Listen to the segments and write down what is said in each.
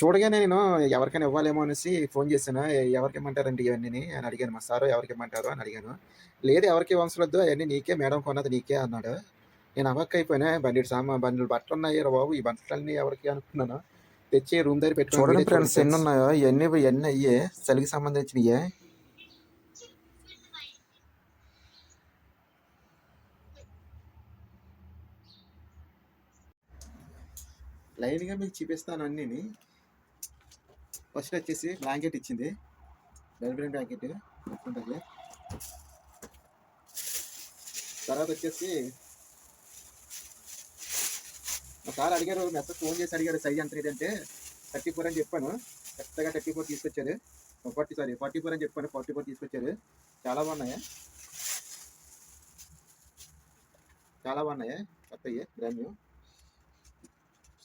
చూడగానే నేను ఎవరికైనా ఇవ్వాలేమో అనేసి ఫోన్ చేశాను. ఎవరికి ఇమ్మంటారండి ఇవన్నీని అని అడిగాను. మా సారు ఎవరికి ఇమ్మంటారు అని అడిగాను. లేదు ఎవరికీ అవసరం వద్దు అయన్నీ నీకే మేడం కొన్నది నీకే అన్నాడు. నేను అవాక్కయిపోయాను. బండెడు సామా బండిలు బట్టలున్నాయిరా బాబు! ఈ బట్టలన్నీ ఎవరికి అనుకున్నాను. తెచ్చి రూమ్ దగ్గర చూడండి చూడండి ఫ్రెండ్స్ ఫ్రెండ్స్. ఎన్నున్నాయో. ఇయన్నీ ఇయన్నీ అయ్యే. చలికి సంబంధించినియే. లైన్‌గా మీకు చూపిస్తాను అన్నీని. ఫస్ట్ వచ్చేసి బ్లాంకెట్ ఇచ్చింది. డెలివరీ బ్లాంకెట్ ఉంటుంది తర్వాత వచ్చేసి ఒకసారి అడిగారు మెసేజ్ ఫోన్ చేసి అడిగారు సైజ్ ఎంత అంటే 34 అని చెప్పాను. కరెక్ట్‌గా 34 తీసుకొచ్చారు. 40 సారీ 44 అని చెప్పాను. 44 తీసుకొచ్చారు. చాలా బాగున్నాయి. చాలా బాగున్నాయి. కొత్తవి బ్రాండ్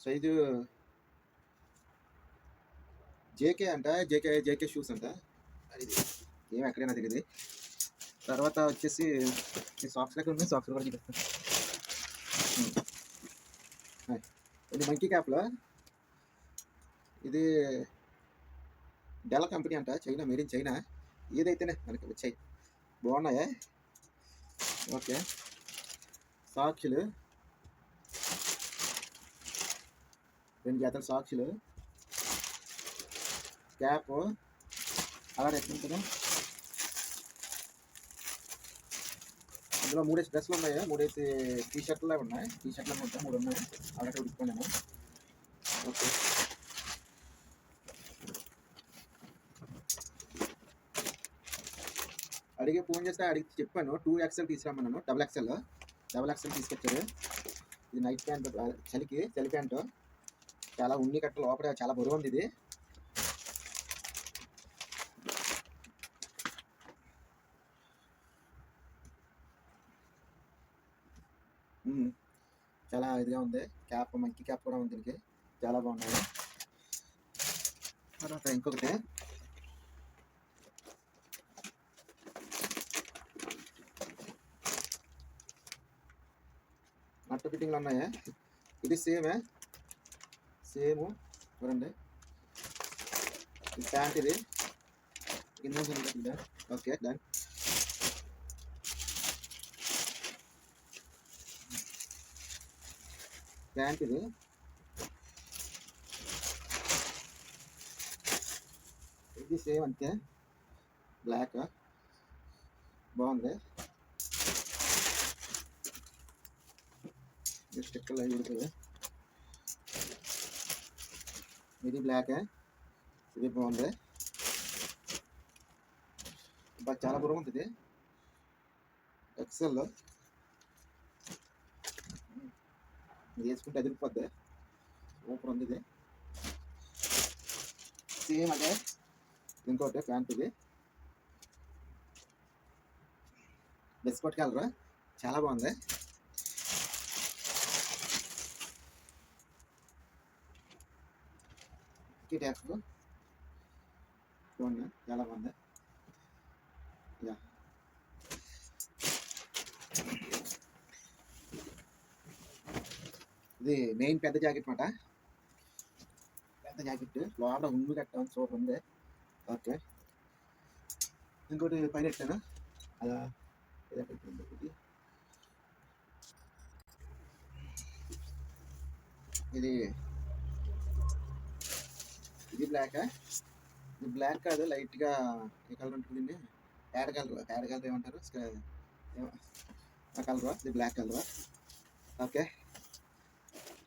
సైజు జేకే అంట. జేకే జేకే షూస్ అంట. అది ఏం ఎక్కడైనా తిరిగింది తర్వాత వచ్చేసి ఈ సాక్స్ లెక్క ఉన్నాయి? సాక్స్ కూడా చూపిస్తాను. ఇది మంకీ క్యాప్‌లో ఇది డెల్ కంపెనీ అంట. China made in China. ఏదైతేనే మనకి వచ్చాయి. బాగున్నాయా? ఓకే. సాక్షులు రెండు జాతర సాక్షులు క్యాప్ కలర్ ఎట్లుంటదో? అందులో మూడేసి డ్రెస్సులు ఉన్నాయి. మూడేసి టీ షర్ట్లు ఉన్నాయి. టీ షర్ట్‌లు మొత్తం మూడు ఉన్నాయి. అలాగే ఉతుక్కున్నాను. ఓకే. అడిగి ఫోన్ చేస్తే అడిగి చెప్పాను. టూ ఎక్స్ఎల్ తీసుకురామన్నాను డబుల్ ఎక్స్ఎల్. డబుల్ ఎక్స్ఎల్ తీసుకొచ్చారు. ఇది నైట్ ప్యాంట్ చలికి చలి ప్యాంటు. చాలా ఉన్ని కట్ట లోపల చాలా బరువుంది ఇది. చాలా ఇదిగా ఉంది. క్యాప్ మంకీ క్యాప్ కూడా ఉంది దీనికి. చాలా బాగున్నాయి. తర్వాత ఇంకొకటి నట్టు ఫిట్టింగ్‌లు ఉన్నాయి. ఇది సేమే. సేము చూడండి. ఇది ప్యాంట్ ఇది. కింద ఓకే. డన్. ప్యాంట్ ఇది. ఇది సేమ్ అంతే. బ్లాక్. బాగుంది. స్టిక్కర్ స్టిక్కర్లు అవి ఉంటుంది ఇది బ్లాక్ ఇది బాగుంది. బాగా చాలా బరువుంది ఉంటుంది ఎక్సెల్. ఇది వేసుకుంటే అదిరిపోద్ది. సూపర్ ఉంది ఇది. సేమ్ అదే. ఇంకోటి ప్యాంట్ ఇది. Biscuit colour. చాలా బాగుంది. ఈ చూడండి. చాలా బాగుంది. యా ఇది మెయిన్ పెద్ద జాకెట్ మాట. పెద్ద జాకెట్. లోపల ఉన్ని కట్ట సూపర్ ఉంది. ఓకే. ఇంకోటి పైన ఎట్టాను. అలా ఒకటి. ఇది ఇది బ్లాకా? ఇది బ్లాక్ కాదు లైట్‌గా ఏ కలర్ ఉంటుంది దీన్ని? Add colour. ప్యాడ్ కలర్ ఏమంటారు? ఆ కలరా ఇది బ్లాక్ కలరా ఓకే.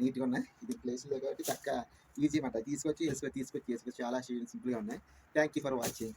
నీట్‌గా ఉన్నాయి. ఇది ప్లేస్లో కాబట్టి చక్కగా ఈజీ మాట. తీసుకొచ్చి వేసుకొని తీసుకొచ్చి వేసుకొచ్చి చాలా సి సింపుల్‌గా ఉన్నాయి. Thank you for watching.